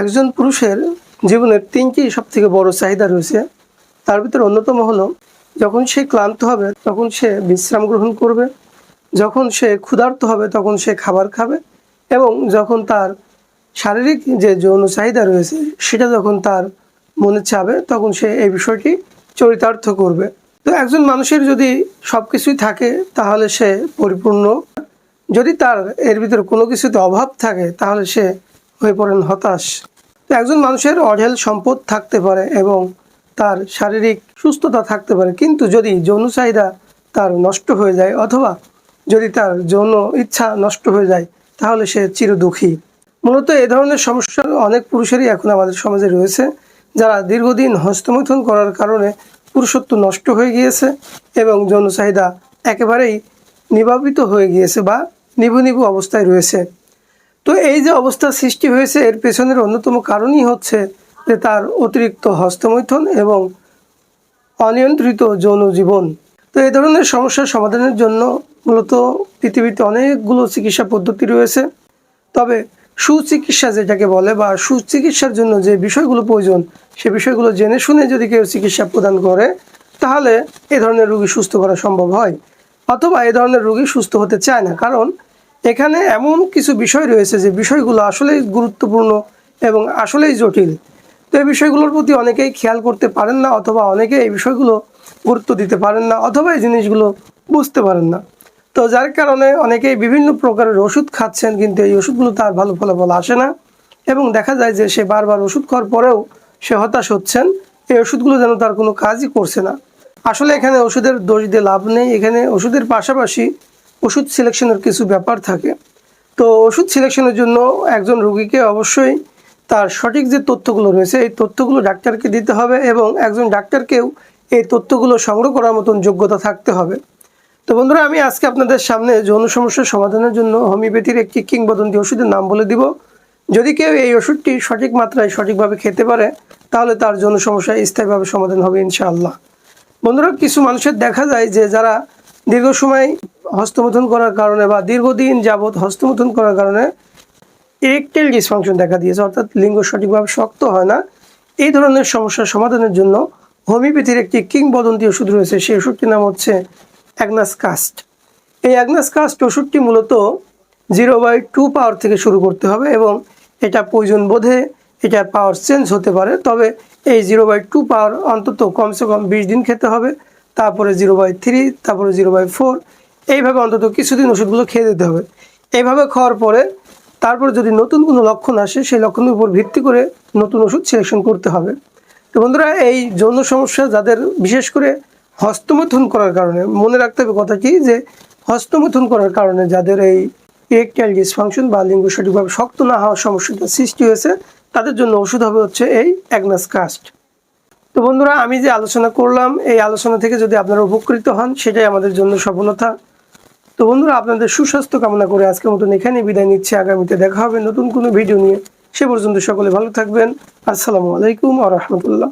একজন পুরুষের জীবনের তিনটি সব থেকে বড় চাহিদা রয়েছে। তার ভিতরে অন্যতম হলো, যখন সে ক্লান্ত হবে, তখন সে বিশ্রাম গ্রহণ করবে। যখন সে ক্ষুধার্ত হবে, তখন সে খাবার খাবে। এবং যখন তার শারীরিক যে যৌন চাহিদা রয়েছে, সেটা যখন তার মনে চাবে, তখন সে এই বিষয়টি চরিতার্থ করবে। তো একজন মানুষের যদি সব কিছুই থাকে, তাহলে সে পরিপূর্ণ। যদি তার এর ভিতরে কোনো কিছুতে অভাব থাকে, তাহলে সে হয়ে পড়েন হতাশ। একজন মানুষের অঢেল সম্পদ থাকতে পারে এবং তার শারীরিক সুস্থতা থাকতে পারে। কিন্তু যদি যৌন চাহিদা তার নষ্ট হয়ে যায় অথবা যদি তার যৌন ইচ্ছা নষ্ট হয়ে যায়, তাহলে সে চির দুঃখী মূলত এ ধরনের সমস্যা অনেক পুরুষেরই এখন আমাদের সমাজে রয়েছে, যারা দীর্ঘদিন হস্তমৈথুন করার কারণে পুরুষত্ব নষ্ট হয়ে গিয়েছে এবং যৌন চাহিদা একেবারেই নিবাবিত হয়ে গিয়েছে বা নিবু নিবু অবস্থায় রয়েছে। তো এই যে অবস্থা সৃষ্টি হয়েছে, এর পেছনের অন্যতম কারণই হচ্ছে যে তার অতিরিক্ত হস্তমৈথন এবং অনিয়ন্ত্রিত যৌন জীবন। তো এই ধরনের সমস্যার সমাধানের জন্য মূলত পৃথিবীতে অনেকগুলো চিকিৎসা পদ্ধতি রয়েছে। তবে সুচিকিৎসা যেটাকে বলে বা সুচিকিৎসার জন্য যে বিষয়গুলো প্রয়োজন, সে বিষয়গুলো জেনে শুনে যদি কেউ চিকিৎসা প্রদান করে, তাহলে এ ধরনের রোগী সুস্থ করা সম্ভব হয়। অথবা এ ধরনের রোগী সুস্থ হতে চায় না। কারণ এখানে এমন কিছু বিষয় রয়েছে যে বিষয়গুলো আসলেই গুরুত্বপূর্ণ এবং আসলেই জটিল। তো এই বিষয়গুলোর প্রতি অনেকেই খেয়াল করতে পারেন না অথবা অনেকে এই বিষয়গুলো গুরুত্ব দিতে পারেন না অথবা এই জিনিসগুলো বুঝতে পারেন না। তো যার কারণে অনেকেই বিভিন্ন প্রকারের ওষুধ খাচ্ছেন কিন্তু এই ওষুধগুলো তার ভালো ফলাফল আসে না এবং দেখা যায় যে সে বারবার ওষুধ খাওয়ার পরেও সে হতাশ হচ্ছেন। এই ওষুধগুলো যেন তার কোনো কাজই করছে না। আসলে এখানে ওষুধের দোষ দিয়ে লাভ নেই। এখানে ওষুধের পাশাপাশি ওষুধ সিলেকশনের কিছু ব্যাপার থাকে। তো ওষুধ সিলেকশনের জন্য একজন রুগীকে অবশ্যই তার সঠিক যে তথ্যগুলো রয়েছে, এই তথ্যগুলো ডাক্তারকে দিতে হবে এবং একজন ডাক্তারকেও এই তথ্যগুলো সংগ্রহ করার মতন যোগ্যতা থাকতে হবে। তো বন্ধুরা, আমি আজকে আপনাদের সামনে যৌন সমস্যার সমাধানের জন্য হোমিওপ্যাথির একটি কিংবদন্তি ওষুধের নাম বলে দিব। যদি কেউ এই ওষুধটি সঠিক মাত্রায় সঠিকভাবে খেতে পারে, তাহলে তার যৌন সমস্যা স্থায়ীভাবে সমাধান হবে ইনশাআল্লাহ। বন্ধুরা, কিছু মানুষের দেখা যায় যে যারা দীর্ঘ সময় হস্তমোধন করার কারণে বা দীর্ঘদিন যাবৎ হস্তমোধন করার কারণে ইরেকটেল ডিসফাংশন দেখা দিয়েছে, অর্থাৎ লিঙ্গ সঠিকভাবে শক্ত হয় না। এই ধরনের সমস্যার সমাধানের জন্য হোমিওপ্যাথির একটি কিংবদন্তি ওষুধ রয়েছে, সেই ওষুধটির নাম হচ্ছে অ্যাগনাস কাস্ট। এই অ্যাগনাস কাস্ট ওষুধটি মূলত জিরো বাই টু পাওয়ার থেকে শুরু করতে হবে এবং এটা প্রয়োজন বোধে এটার পাওয়ার চেঞ্জ হতে পারে, তবে এই জিরো বাই টু পাওয়ার অন্তত কমসে কম বিশ দিন খেতে হবে, তারপরে জিরো বাই থ্রি তারপরে জিরো বাই ফোর এইভাবে অন্তত কিছুদিন ওষুধগুলো খেয়ে দিতে হবে। এইভাবে খাওয়ার পরে তারপর যদি নতুন কোনো লক্ষণ আসে, সেই লক্ষণের উপর ভিত্তি করে নতুন ওষুধ সিলেকশন করতে হবে। তো বন্ধুরা, এই যৌন সমস্যা যাদের বিশেষ করে হস্তমৈথুন করার কারণে, মনে রাখতে হবে কথা কি যে, হস্তমৈথুন করার কারণে যাদের এই ইরেকটাইল ডিসফাংশন বা লিঙ্গ সঠিকভাবে শক্ত না হওয়ার সমস্যাটা সৃষ্টি হয়েছে, তাদের জন্য ওষুধ হবে হচ্ছে এই অ্যাগনাস কাস্ট তো বন্ধুরা, আমি যে আলোচনা করলাম, এই আলোচনা থেকে যদি আপনারা উপকৃত হন, সেটাই আমাদের জন্য সফলতা। তো বন্ধুরা, আপনাদের সুস্বাস্থ্য কামনা করে আজকের মতন এখানে বিদায় নিচ্ছে। আগামীতে দেখা হবে নতুন কোনো ভিডিও নিয়ে। সে পর্যন্ত সকলে ভালো থাকবেন। আসসালামু আলাইকুম আ রহমতুল্লাহ।